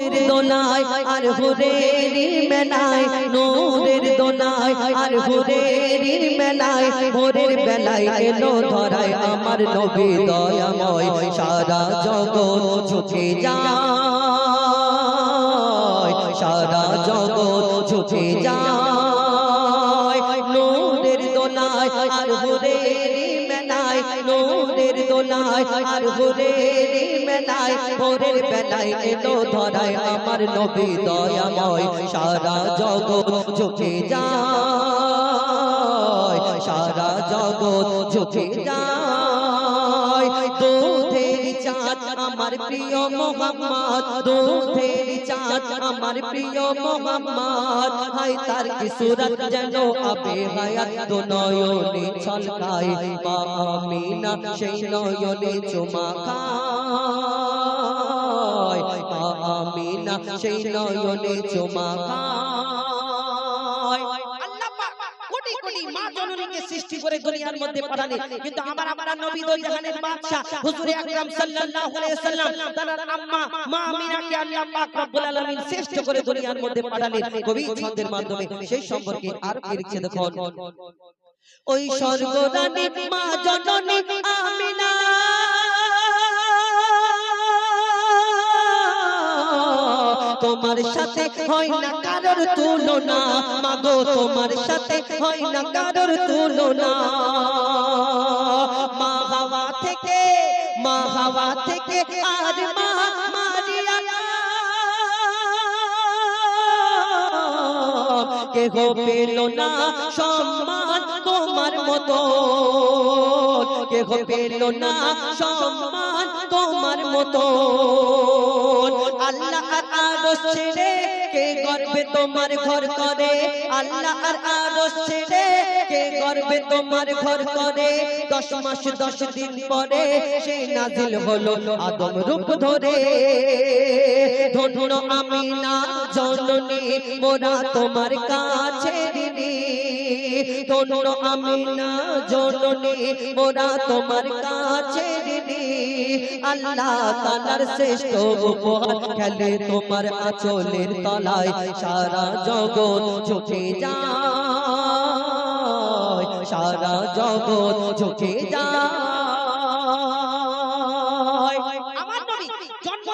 দোনায় আর হুরেরি মেলায় নূরের দোনায় আর হুরেরি মেলায় ভোরের বেলায় এলো ধরায় আমার নবী দয়াময়, সারা জগৎ ঝুঁকে যায়, সারা জগৎ ঝুঁকে যায়, নূরের দোনায় আর হুরেরি মেলায় নূরের দোলায় আর হুরেরি মেলায় ভোরের বেলায় এলো ধরায় আমার নবী দয়াময়। সারা জগৎ ঝুঁকে যায়, সারা জগৎ ঝুঁকে যায়। চাঁদ, আমার প্রিয় মোহাম্মদ। দুধের চাঁদ, আমার প্রিয় মোহাম্মদ। হাই তার কি সুরত যেন আবে হায়াত দো নয়নে ছলকায়। মা আমিনা সেই নয়নে চুমা খায়। মা আমিনা সেই নয়নে চুমা খায়। কোটি কোটি মা জননীকে সৃষ্টি করে দুনিয়ার মধ্যে পাঠালেন কিন্তু আমার আপনার নবী দো জাহানের বাদশা হুজুর আকরাম সাল্লাল্লাহু আলাইহি সাল্লাম তার আম্মা মা আমিনাকে আল্লাহ পাক রব্বুল আলামিন শ্রেষ্ঠ করে দুনিয়ার মধ্যে পাঠালেন কবি ছন্দের মাধ্যমে। সেই সম্পর্কে আর কি লিখছে দেখুন ওই স্বর্গরানী মা জননী আমিনা। তোমার সাথে হয় না কারোর তুলনা। মাগো, তোমার সাথে হয় না কারোর তুলনা। মা হাওয়া থেকে, মা হাওয়া থেকে আর কেহ পেল না সম্মান তোমার মতো। কেহ পেল না সম্মান তোমার মতো। আল্লাহ আর ছেড়ে কে গর্বে তোমার ঘর করে? আল্লাহ আর আগস ছেড়ে কে গর্বে তোমার ঘর করে? দশ মাস, দশ দিন পরে সেই নাজিল হলো আদম রূপ ধরে। আমি না জননী, মোরা তোমার কাছে ধন্য আমি না জননী, মোরা তোমার কাছে আল্লাহ তালার শ্রেষ্ঠ উপহার খেলে তোমার আচলের তলায় সারা জগৎ ঝুঁকে যায়। সারা জগৎ ঝুঁকে যায়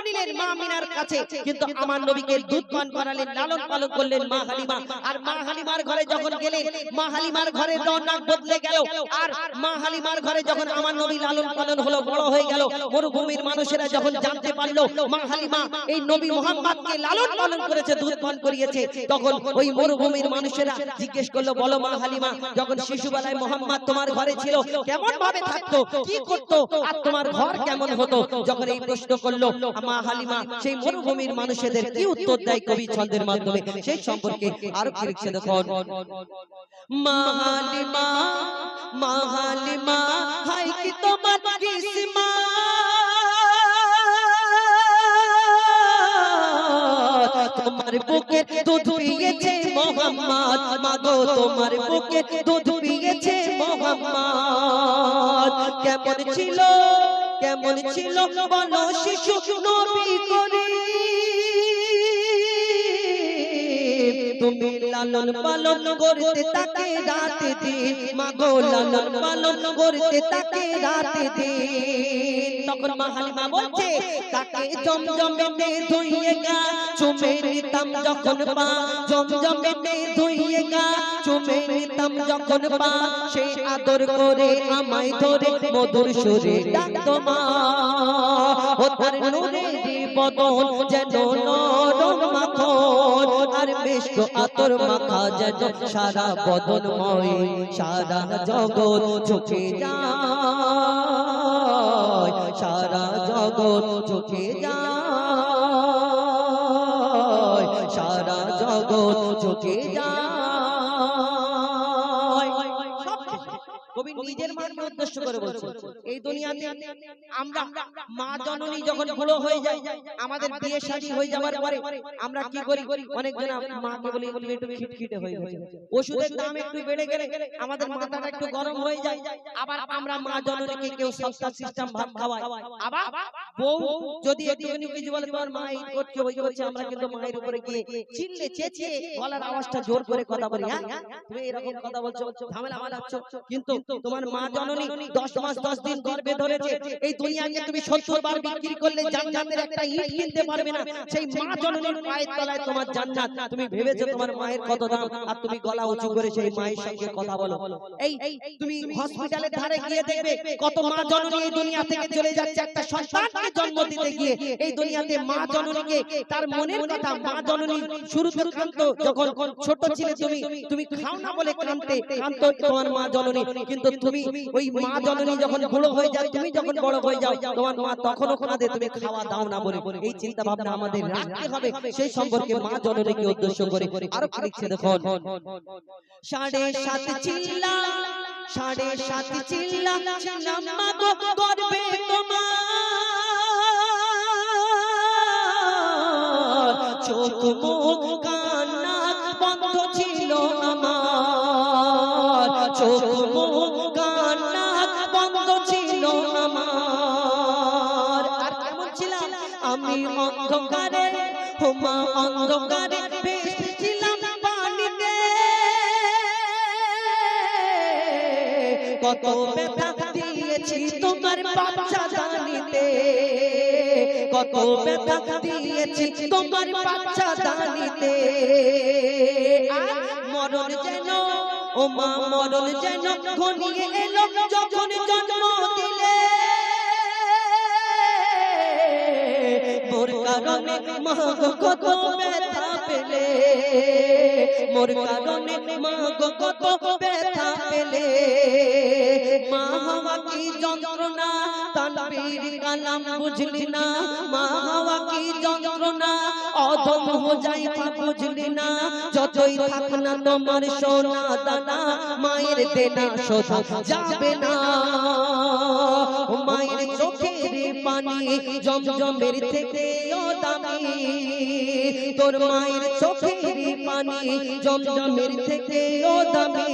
নিলেন মা আমিনার কাছে। কিন্তু আমার নবীকে দুধ পান করালেন লালন পালন করলেন মা হালিমা। আর মা হালিমার ঘরে যখন গেলেন মা হালিমার ঘরে রওনাক বদলে গেল। আর মা হালিমার ঘরে যখন আমার নবী লালন পালন হলো বড় হয়ে গেল মরুভূমির মানুষেরা যখন জানতে পারল মা হালিমা এই নবী মোহাম্মদকে লালন পালন করেছে দুধ পান করিয়েছে। তখন ওই মরুভূমির মানুষেরা জিজ্ঞেস করল বলো মা হালিমা যখন শিশুবেলায় মোহাম্মদ তোমার ঘরে ছিল কেমন ভাবে থাকতো কি করতো আর তোমার ঘর কেমন হতো যখন এই প্রশ্ন করল মা হালিমা সেই মরুভূমির মানুষদের কি উত্তর দেয় কবি ছন্দের মাধ্যমে? সেই সম্পর্কে আরও কি লিখছে দেখুন। মাহালিমা মাহালিমা হাই কি তোমার কিসমা? তোমার বুকে দুধ পিয়েছে মোহাম্মদ মাগো তোমার বুকে দুধ পিয়েছে মোহাম্মদ। কেমন ছিল কেমন ছিল? বলো শিশু নবী করি তুমি লালন পালন করতে তাকে রাত দিন। মাগো লালন পালন করতে তাকে রাত দিন। তখন মা হালিমা বলছে, তাকে জমজমে ধুইয়ে গা, চুমে নিতাম যখন পা। জমজমে ধুইয়ে গা, চুমে নিতাম যখন পা। সেই আদর করে আমায় ধরে মধুর সুরে ডাকতো মা। ও তার নূরের বদন যেন নরম মাখন। বেশ আতর মাখা যেন সারা বদনময় সারা জগৎ ঝুঁকে যায়। সারা জগৎ ঝুঁকে যায়। সারা জগৎ ঝুঁকে যায়। কবি নিজের মাকে উদ্দেশ্য করে বলছে এই দুনিয়াতে আমরা মা জননী যখন বুড়ো হয়ে যায় আমাদের বিয়ে শাদী হয়ে যাওয়ার পরে আমরা কি করি? অনেক জন মাকে বলি তুমি একটু খিটখিটে হয়ে গেছে ওষুধের দাম একটু বেড়ে গেলে আমাদের মাথাটা একটু গরম হয়ে যায়। আবার আমরা মা জননীকে কেউ সস্তা সিস্টেম ভাত খাওয়ায়। আবার বউ যদি একটুখানি কিছু বলে তোমার মা এই করছে ওই করছে আমরা কিন্তু মায়ের উপরে গিয়ে চিল্লে চেঁচিয়ে গলার আওয়াজটা জোর করে কথা বলি হ্যাঁ তুমি এরকম কথা বলছো ঝামেলা মালাচ্ছ কিন্তু তোমার মা জননী দশ মাস দশ দিন গর্ভে ধরেছে। এই দুনিয়াকে তুমি সত্তর বার বিক্রি করলে জান্নাতের একটা ইট কিনতে পারবে না। সেই মা জননীর পায়ের তলায় তোমার জান্নাত। তুমি ভেবেছো তোমার মায়ের কত দাম? আর তুমি গলা উঁচু করে সেই মায়ের সঙ্গে কথা বলো। এই তুমি হসপিটালের ধারে গিয়ে দেখবে কত মা জননী এই দুনিয়া থেকে চলে যাচ্ছে একটা সন্তানকে জন্ম দিতে গিয়ে। এই দুনিয়াতে মা জননীকে তার মনের কথা মা জননী শুরু শুরু কান্ত যখন ছোট ছিলে তুমি তুমি খাও না বলে কানতে কান্ত তোমার মা জননী কিন্তু তুমি ওই মা জননী যখন বড় হয়ে যায়, তুমি যখন বড় হয়ে যাও, তোমার মা তখনও কাঁদে, তুমি খাওয়া দাও না বলে। এই চিন্তা ভাবনা আমাদের রাখতে হবে, সেই সম্পর্কে মা জননীকে উদ্দেশ্য করে। আরও কি লিখছে দেখুন? সাড়ে সাত চিল্লা, সাড়ে সাত চিল্লা ছিলাম মাগো গর্বে তোমার চোখ মুখ কান নাক বন্ধ ছিল আমার, চোখ অন্ধকারে, হোমা অন্ধকারে ভেসেছিলাম পানিতে। কত ব্যথা দিয়েছি তোমার বাচ্চা দানিতে কত ব্যথা দিয়েছি তোমার বাচ্চা দানিতে মরণ যেন ও মা মরণ যেন ঘনিয়ে এলো যখন জন্ম কারণে মা গো কত ব্যথা পেলে? মোর কারণে মা গো কত ব্যথা পেলে? মা হওয়া কি যন্ত্রণা? তানবীর কালাম বুঝলি না? মা কি যন্ত্রণা? অধম হো যাই বুঝলি না? যতই থাক না তোমার সোনা দানা, মায়ের দেনা শোধা যাবে না। মায়ের চোখের পানি জমজমের থেকে দামি তোর মায়ের চোখের পানি জমজমের থেকে দামি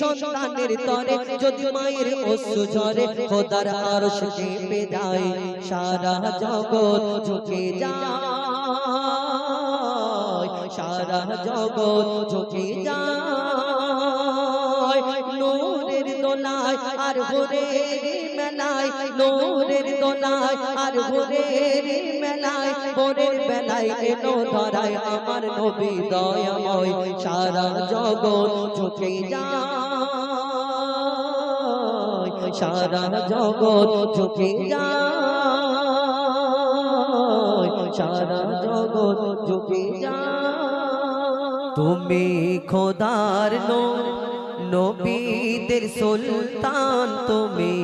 সন্তানের তরে যদি মায়ের অশ্রু ঝরে খোদার আরশ কেঁপে যায় সারা জগৎ ঝুঁকে যায়। সারা জগৎ ঝুঁকে যায়। নূরের দোলায় আর ভোরের মেলায় নূরের দোলায় আর ভোরের মেলায় ভোরের বেলায় এলো ধরায় আমার নবী দয়াময়, সারা জগৎ সারা জগৎ সারা জগৎ তুমি খোদার নো নবীদের সুলতান, তুমি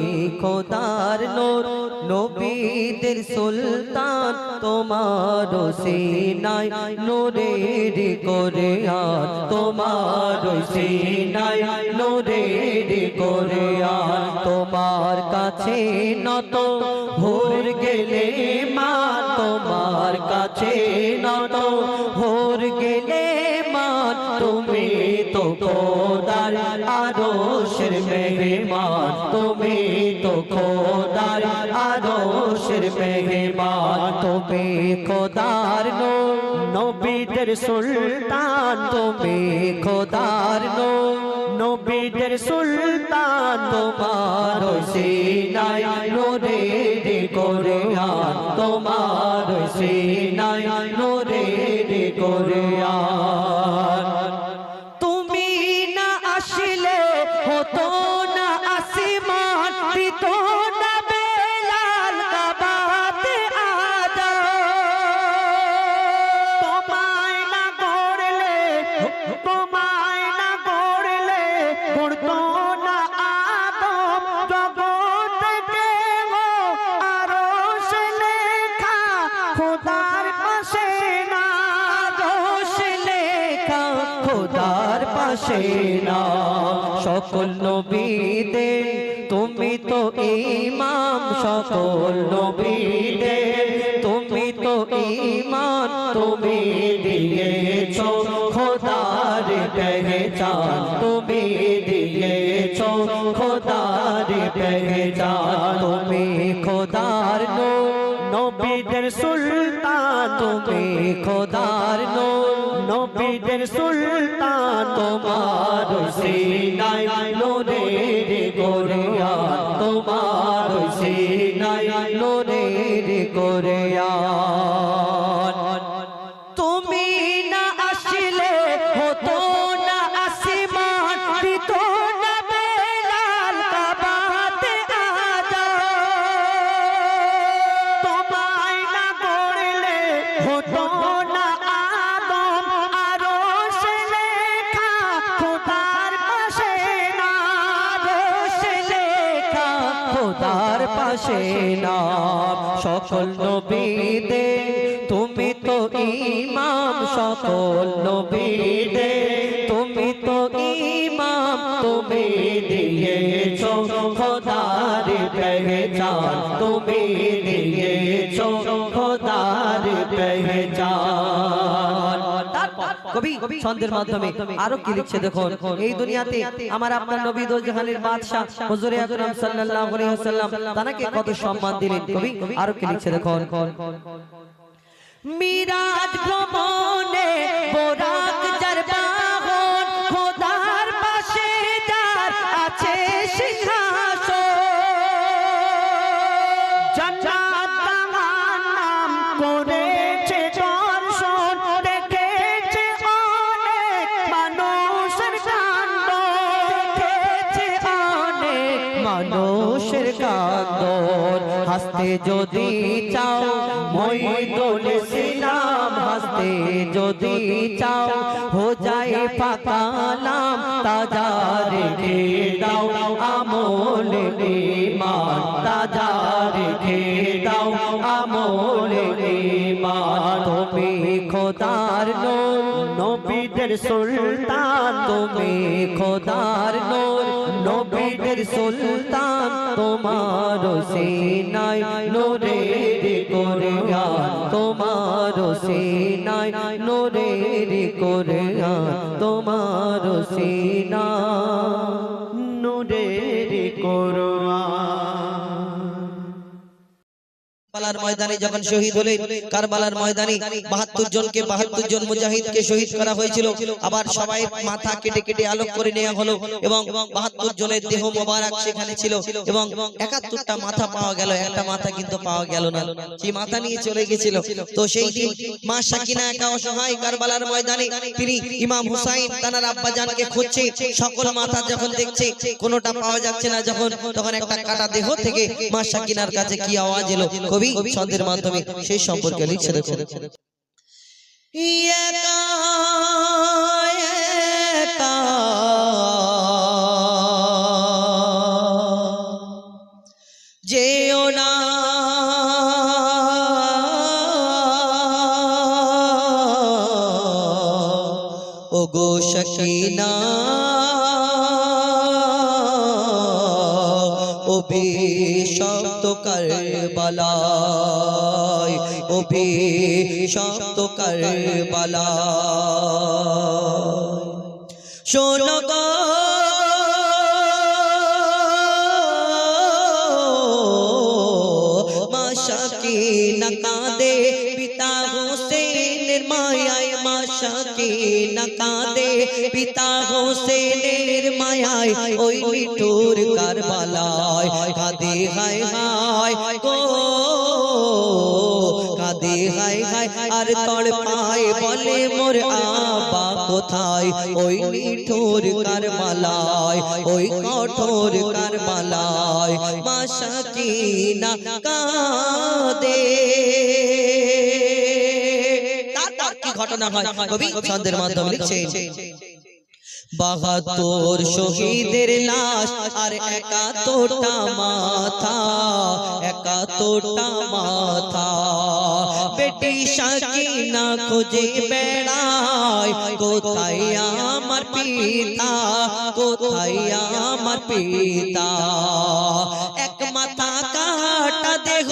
খোদার নূর। নবীদের সুলতান, তোমার সিনাই নূরের করে আর তোমার সিনাই নূরের করে আর তোমার কাছে নত, ভোর গেলে মা। তোমার কাছে নত, ভোর গেলে খোদার আরশের মেহমান তুমি তো খোদার আরশের মেহমান তুমি খোদার নো। নবীদের সুলতান তুমি খোদার নো। নবীদের সুলতান তোমার সিনাই নোরে রে করে তোমার সিনাই রে করে সকল নবীদের তুমি তো ইমান তুমি দিয়েছ খোদার পেহচান, তুমি দিয়েছ খোদার পেহচান, তুমি খোদার নবীদের সুলতান, তুমি খোদার নবীদের সুলতান, তোমার সিনাই সকল নবীদে, তুমি তো ইমাম সকল নবীদে, তুমি তো ইমাম তুমি দিয়েছ, খোদার পেহচান তুমি দিয়েছ। কবি ছন্দের মাধ্যমে আরও কি লিখছে দেখুন এই দুনিয়াতে আমার আপনার নবী দো জাহানের বাদশা হুজুরে আকরাম সাল্লাল্লাহু আলাইহি ওয়াসাল্লাম তাকে কত সম্মান দিলেন কবি? আরও কি লিখছে দেখুন। মিরাজ ভ্রমণে বোরাক মানুষের কান্দন হাসতে যদি চাও মই দোলে সিনাম। হাসতে যদি চাও হো যায় পাকালাম তাজা রেখে দাও, আমল ইমান তাজা রেখে দাও, আমল ইমান তুমি খোদার নবীদের সুলতান। তুমি খোদার নূর নবীদের সুলতান তোমার সিনাই নোরে কোরআন তোমার সিনাই নোরে কোরআন তোমার সিনা কারবালার ময়দানে যখন শহীদ হলেন, কারবালার ময়দানে বাহাত্তর জনকে, বাহাত্তর জন মুজাহিদকে শহীদ করা হয়েছিল। আবার সবাই মাথা কেটে কেটে আলোক করে নেওয়া হলো এবং বাহাত্তর জনের দেহ মোবারক সেখানে ছিল এবং একাত্তরটা মাথা পাওয়া গেল, একটা মাথা কিন্তু পাওয়া গেল না। সেই মাথা নিয়ে চলে গেছিল। তো সেই দিন মা সাকিনা একা অসহায় কারবালার ময়দানে তিনি ইমাম হুসাইন, তানার আব্বাজানকে খুঁজছে। সকল মাথা যখন দেখছে, কোনোটা পাওয়া যাচ্ছে না যখন, তখন একটা কাটা দেহ থেকে মা সাকিনার কাছে কি আওয়াজ এলো? কবি ছন্দের মাধ্যমে সেই সম্পর্কে লিখছে দেখুন যেও না। ও গো সকিনা শব্দ কারবালায় শব্দ কারবালায়। শোনো গো মাশাকি না কাঁদে, পিতা হোসেনের মায়ায় মাশাকি না কাঁদে, পিতা হোসেনের ওই কারবালায় কাঁদে হায় হায় গো। কাঁদে হায় হায়, আর তড় পায় বলে মোর আবা কোথায়? ওই নিঠুর কারবালায়, ওই কঠোর কারবালায় মাশাকিনা কাঁদে। তারপর কি ঘটনা হয়? কবি ছন্দের মাধ্যমে লিখছেন। বাহাত্তর শহীদের লাশ আর একাত্তরটা মাথা একাত্তরটা মাথা। বেটি সাকিনা খুঁজে বেড়ায়, কোথায় আমার পিতা, কোথায় আমার পিতা? এক মাথা কাটা দেহ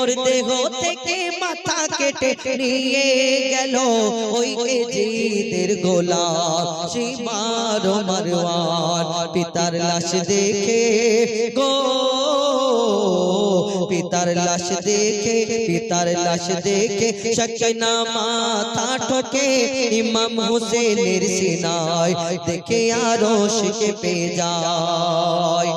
মোর দেহ থেকে মাথা কেটে নিয়ে গেল। ওই জিদের গোলাম সীমার পিতার লাশ দেখে গো। পিতার লাশ দেখে, পিতার লাশ দেখে সকিনা মাথা ঠকে, ইমাম হোসেনের সিনায় দেখে আরও শিখে পে যায়।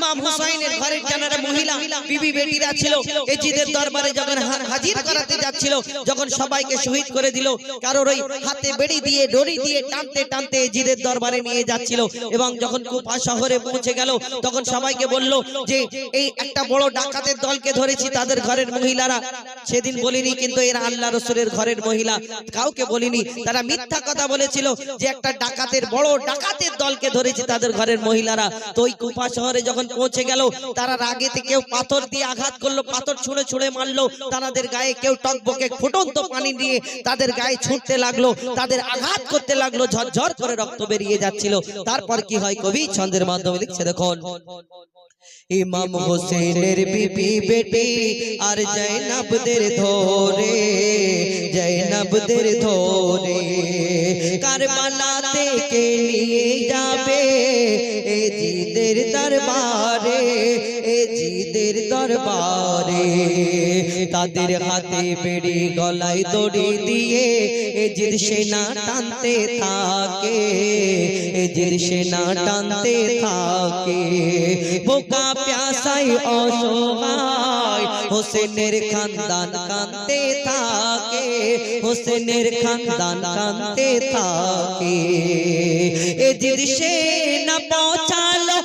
ইমাম হুসাইনের ঘরের জানারা মহিলা বিবি বেটিরা ছিল এজিদের দরবারে যখন হাজির করাতে যাচ্ছিল যখন সবাইকে শহীদ করে দিল কারোর ওই হাতে বেড়ি দিয়ে দড়ি দিয়ে টানতে টানতে এজিদের দরবারে নিয়ে যাচ্ছিল এবং যখন কুফা শহরে পৌঁছে গেল তখন সবাইকে বলল যে এই একটা বড় ডাকাতের দলকে ধরেছি তাদের ঘরের মহিলারা। সেদিন বলিনি কিন্তু এরা আল্লাহ রসুলের ঘরের মহিলা কাউকে বলিনি তারা মিথ্যা কথা বলেছিল যে একটা ডাকাতের বড় ডাকাতের দলকে ধরেছি তাদের ঘরের মহিলারা তো ওই কুফা শহরে যখন পৌঁছে গেল, তারা রাগেতে কেউ পাথর দিয়ে আঘাত করল, পাথর ছুঁড়ে ছুঁড়ে মারলো। তাদের গায়ে কেউ টকবকে ফুটন্ত পানি দিয়ে তাদের গায়ে ছুটতে লাগল, তাদের আঘাত করতে লাগল, ঝরঝর করে রক্ত বেরিয়ে যাচ্ছিল। তারপর কি হয় কবি? ছন্দের মাধ্যমে লিখছে দেখুন। ইমাম হোসেনের বিবি বেটি আর জৈনবদের ধরে জৈনবদের ধরে। কারবালা থেকে নিয়ে যাবে? এ জিদের দরবারে এ জিদের দরবারে। তাদের হাতে বেড়ি গলায় দড়ি দিয়ে এ জিদ সেনা টানতে থাকে এ জিদ সেনা টানতে থাকে। বোকা প্যাসাই অসহায় হোসেনের খানদান কানতে থাকে হোসেনের খানদান কানতে থাকে এ জিদ সেনা পৌঁছালো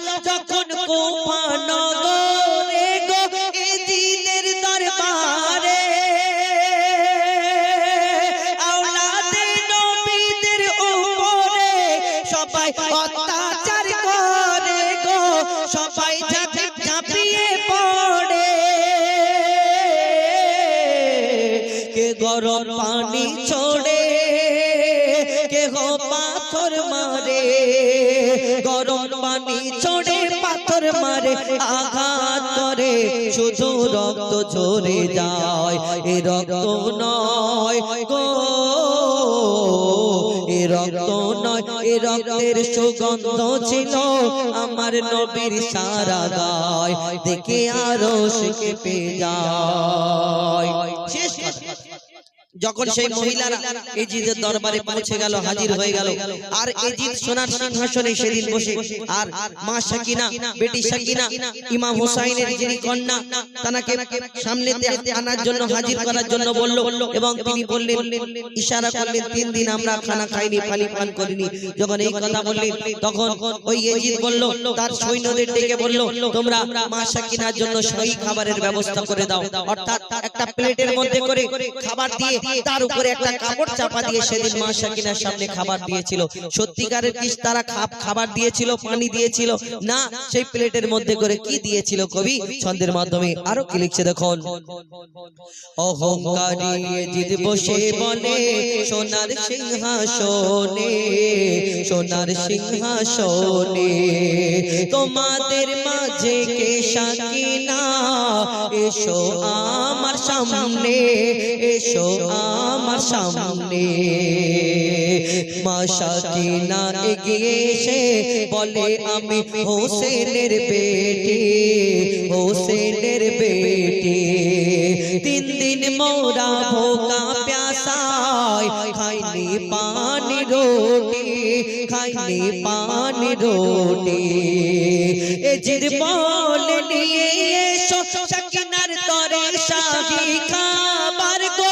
রক্তের সুগন্ধ ছিল আমার নবীর সারা গায় দেখে আরও শিখে পে যায় শেষ। যখন সেই মহিলারা এজিদের দরবারে পৌঁছে গেল হাজির হয়ে গেল। আর এজিদ সোনার সিংহাসনে সেদিন বসে। আর মা সাকিনা বেটি সাকিনা ইমাম হুসাইনের যিনি কন্যা তানাকে সামনে আনার জন্য হাজির করার জন্য বলল এবং তিনি বললেন ইশারা করলেন তিন দিন আমরা খানা খাইনি পানি পান করিনি। যখন এই কথা বললেন তখন ওই এজিদ বলল তার সৈন্যদের ডেকে বলল তোমরা মা সাকিনার জন্য সহি খাবারের ব্যবস্থা করে দাও অর্থাৎ একটা প্লেটের মধ্যে করে খাবার দিয়ে তার উপরে একটা কাপড় চাপা দিয়ে সেদিন মা সাকিনার সামনে খাবার দিয়েছিল। সত্যিকারের কি তারা খাবার দিয়েছিল, পানি দিয়েছিল? না, সেই প্লেটের মধ্যে করে কি দিয়েছিল কবি? ছন্দের মাধ্যমে আরও কি লিখছে দেখুন। সোনার সিংহাসনে সোনার সিংহাসনে, তোমাদের মাঝে কে সাকিনা এসো আমার সামনে, এসো আমার সামনে। মা সাকিনা এগিয়ে বলে, আমি হোসেনের বেটি হোসেনের বেটি। তিন দিন মোরা ভোকা প্যাসায়, খাইনি পানি রোটি, খাইনি পানি রোটি। এ জিদ বল নিয়ে এসো, সকিনার তরে শাহি গো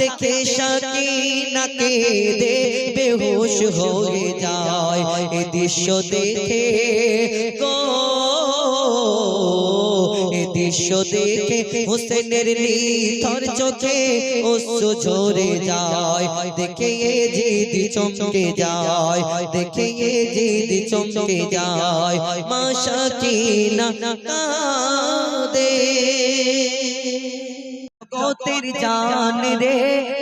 দেখে সকিনাকে দে বেহুশ হয়ে যায়। এ দৃশ্য দেখে গো, এ দৃশ্য দেখে হোসেনের নিথর চোখে অশ্রু ঝরে যায়। দেখে এ জিদি চমকে যায়, দেখে এ জিদি চমকে যায়। মা সকিনা কাঁদে। জগতের জান রে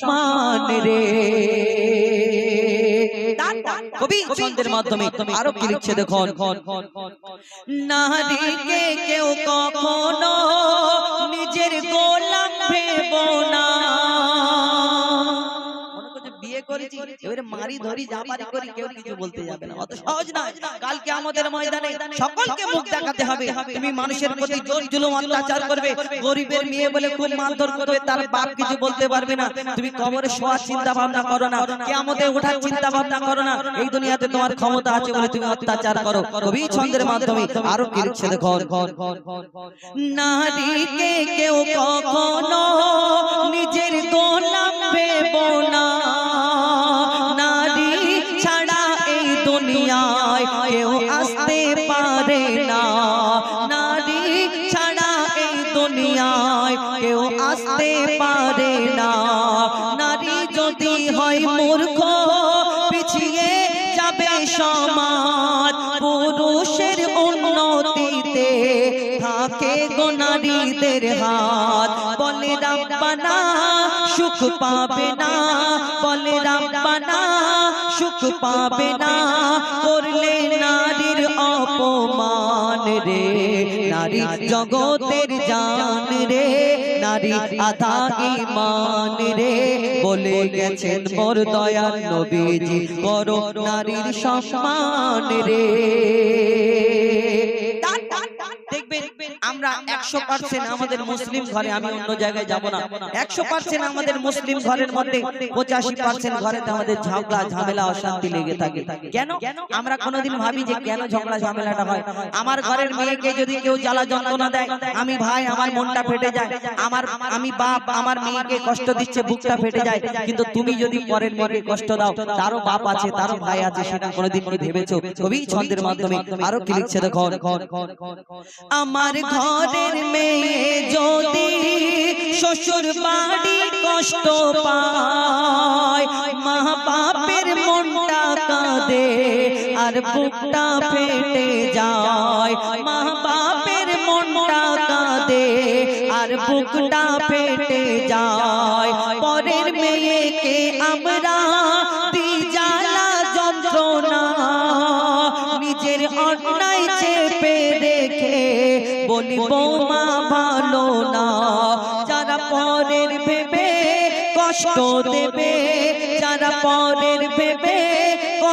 সম্মান রে। কবি ছন্দের মাধ্যমে আরও কি লিখছে দেখুন। নারীকে কেউ কখনো নিজের গোলাম ভেব না। করছে করেছি এবারে মারি ধরি জাপারি করি কেউ কিছু বলতে যাবে না। অত সহজ না। কালকে আমাদের ময়দানে সকলকে মুখ দেখাতে হবে। তুমি মানুষের প্রতি জোর জুলুম অত্যাচার করবে। গরিবের মেয়ে বলে খুব মারধর করবে তার বাপ কিছু বলতে পারবে না। তুমি কবরে শোয়ার চিন্তা ভাবনা করো না। কিয়ামতে ওঠার চিন্তা ভাবনা করো না। এই দুনিয়াতে তোমার ক্ষমতা আছে বলে তুমি অত্যাচার করো। কবি ছন্দের মাধ্যমে আরও কি লিখছে দেখো নারীকে কেউ কখনো নিজের গোলাম ভেব না নারীদের হাত। বলে রাব্বানা, সুখ পাবে না বলে রাব্বানা, সুখ পাবে না করলে নারীর অপমান রে। নারী জগতের জান রে। নারী আধা ইমান রে। বলে গেছেন মোর দয়াল নবীজি। করো নারীর সম্মান রে। আমরা একশো পার্সেন্ট আমাদের মুসলিম ঘরে আমি অন্য জায়গায় যাব না। একশো পার্সেন্ট আমাদের মুসলিম ঘরের মধ্যে পঁচাশি পার্সেন্ট ঘরেতে আমাদের ঝগড়া ঝামেলা অশান্তি লেগে থাকে। কেন? আমরা কোনোদিন ভাবি যে কেন ঝগড়া ঝামেলাটা হয়? আমার ঘরের মেয়েকে যদি কেউ জ্বালা যন্ত্রণা দেয় আমি ভাই আমার মনটা ফেটে যায়। আমার আমি বাপ আমার মেয়েকে কষ্ট দিচ্ছে বুকটা ফেটে যায়। কিন্তু তুমি যদি পরের মেয়েকে কষ্ট দাও তারও বাপ আছে তারও ভাই আছে সেটা কোনোদিন কি ভেবেছো কবি ছন্দের মাধ্যমে আরও কি লিখছে দেখো আমার ঘরের মেয়ে যদি শ্বশুর বাড়ি কষ্ট পায় মা বাপের মনটা কাঁদে আর বুকটা ফেটে যায়। মা বাপের মনটা কাঁদে আর বুকটা ফেটে যায়। কষ্ট দেবে যারা পরের ভেবে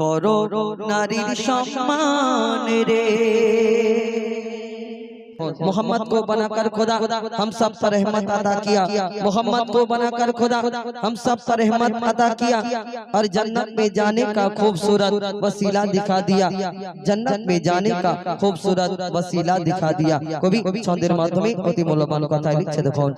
করো নারীর সম্মান রে मोहम्मद को बनाकर खुदा हम सब पर रहमत अदा किया मोहम्मद को बनाकर खुदा हम सब पर रहमत अदा किया और जन्नत में जाने का खूबसूरत वसीला दिखा दिया जन्नत में जाने का खूबसूरत वसीला दिखा दिया কবি ছন্দের মাধ্যমে অতি মূল্যবান কথা লিখছে দেখুন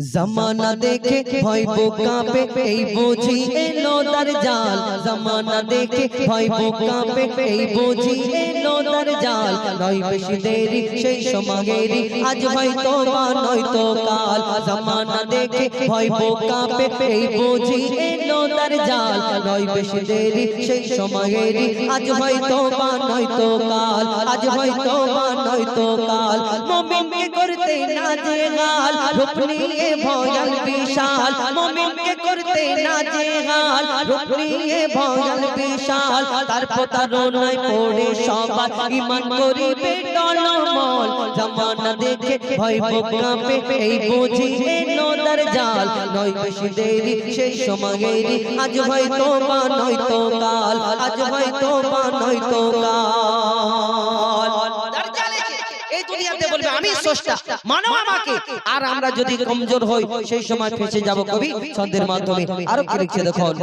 জামানা দেখে ভয় কাঁপে, এই বুঝি এলো দার জাল জমানা দেখে ভয় কাঁপে, এই বুঝি এলো দার জাল নয় বেশি দেরি, সেই সমাগেরি আজ হয়তো বা নয়তো কাল। জমানা দেখে ভয় কাঁপে, এই বুঝি এলো দার জাল নয় বেশি দেরি সেই সমাগেরি আজ হয়তো বা নয়তো কাল আজ হয়তো বা নয়তো কাল। মুমিনকে করতে না যে গাল রূপ নিয়ে ভয়াল বিশাল। মুমিনকে করতে না যে গাল রূপ নিয়ে ভয়াল বিশাল। তার প্রতারণায় পড়ে সবার ইমান করিবে টলমল। জামানা দেখে ভয় কাঁপে এই বুঝি এলো তার জাল। নয় বেশি দেরি সেই সময়েরই। আজ হয়তো বা নয়তো কাল। আজ হয়তো বা নয়তো কাল। বলবে আমি স্রষ্টা মানো আমাকে। আর আমরা যদি কমজোর হই সেই সময় ফেসে যাব কবি? ছন্দের মাধ্যমে। আরও কি লিখছে দেখুন?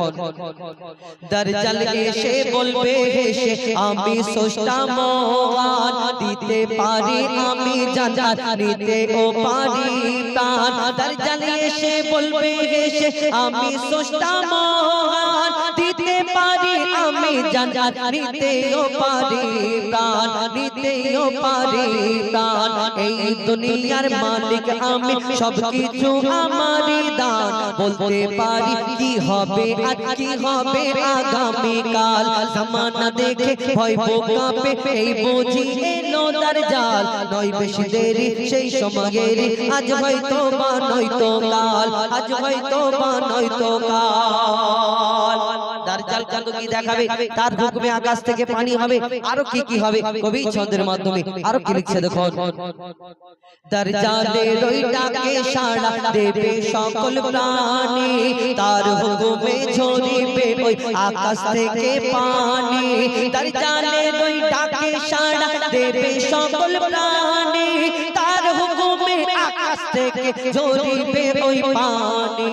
দরজাল এসে বলবে হেসে আমি সোষ্টা মহান দিতে পারি আমি জান্নাত নিতে ও পারি প্রাণ দরজাল এসে বলবে হেসে আমি সোষ্টা মহান আমি জান্নাত নিতে ও পারি প্রাণ, নিতে ও পারি প্রাণ। এই দুনিয়ার মালিক আমি সব কিছু আমারই দান। বলতে পারি কি হবে আর কি হবে আগামী কাল। জামানা দেখে ভয় কাঁপে, এই বুঝি তার জাল। নয় বেশি দেরি, সেই সময়ের আজ হয়তো বা নয়তো কাল, আজ হয়তো বা নয়তো কাল। দার্জাল কান্দ কি দেখাবে। তার হুকুমে আকাশ থেকে পানি হবে। আরও কি কি হবে? কবি ছন্দের মাধ্যমে। আরও কি লিখছে দেখুন। দরজালে রই ডাকে সাড়া দেবে সকল প্রাণী। তার হুকুমে ঝরিবে ওই আকাশ থেকে পানি। দরজালে রই ডাকে সাড়া দেবে সকল প্রাণী। তার থেকে ঝরিবে ওই পানি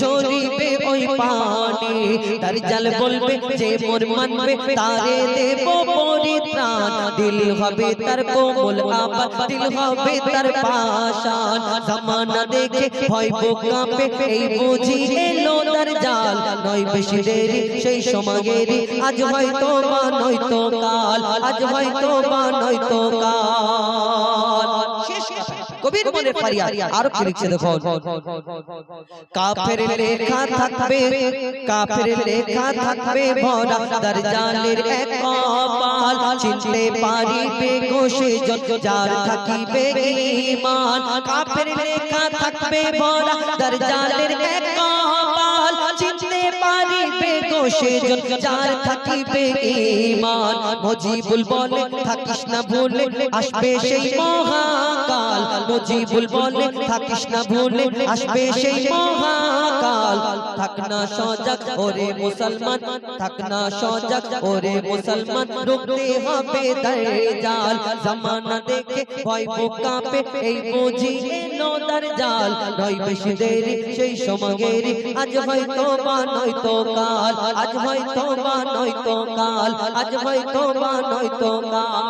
ঝরিবে ওই পানি দরজাল বলবে যে মোর মানবে তারে দেব পরিত্রাণ। দিল হবে তার কোমল আবার দিল হবে তার পাশান জামানা দেখে ভয় কাঁপে, এই বুঝি এলো তার জাল। নয় বেশি দেরি, সেই সমাগেরি আজ হয়তো বা নয়তো কাল, আজ হয়তো বা নয়তো কাল। শেষ কথা। কবির মনে ফারিয়াদ। আর কি লিখছে দেখো কাফের লেখা থাকবে কাফের লেখা থাকবে ভরা দরজানের এক কপাল। চিনতে পারিবে কোষে যত যার থাকিবে ঈমান। কাফের লেখা থাকবে ভরা দরজানের এক কপাল যত যার থাকিবে ঈমান মজিবুল বলে থাকিস না ভুলে আসবে সেই মহাকাল। মজিবুল বলে থাকিস না ভুলে আসবে সেই মহাকাল। থাক না সজাগ ওরে মুসলমান থাক না সজাগ ওরে মুসলমান। রুখতে হবে জাল জামানা দেখে ভয় কাঁপে এই বুঝি এলো জাল নয় বেশি দেরি সেই সমাগেরি আজ হয়তো বা নয়তো কাল। আজ হয়তো বা নয়তো কাল আজ হয়তো বা নয়তো কাল।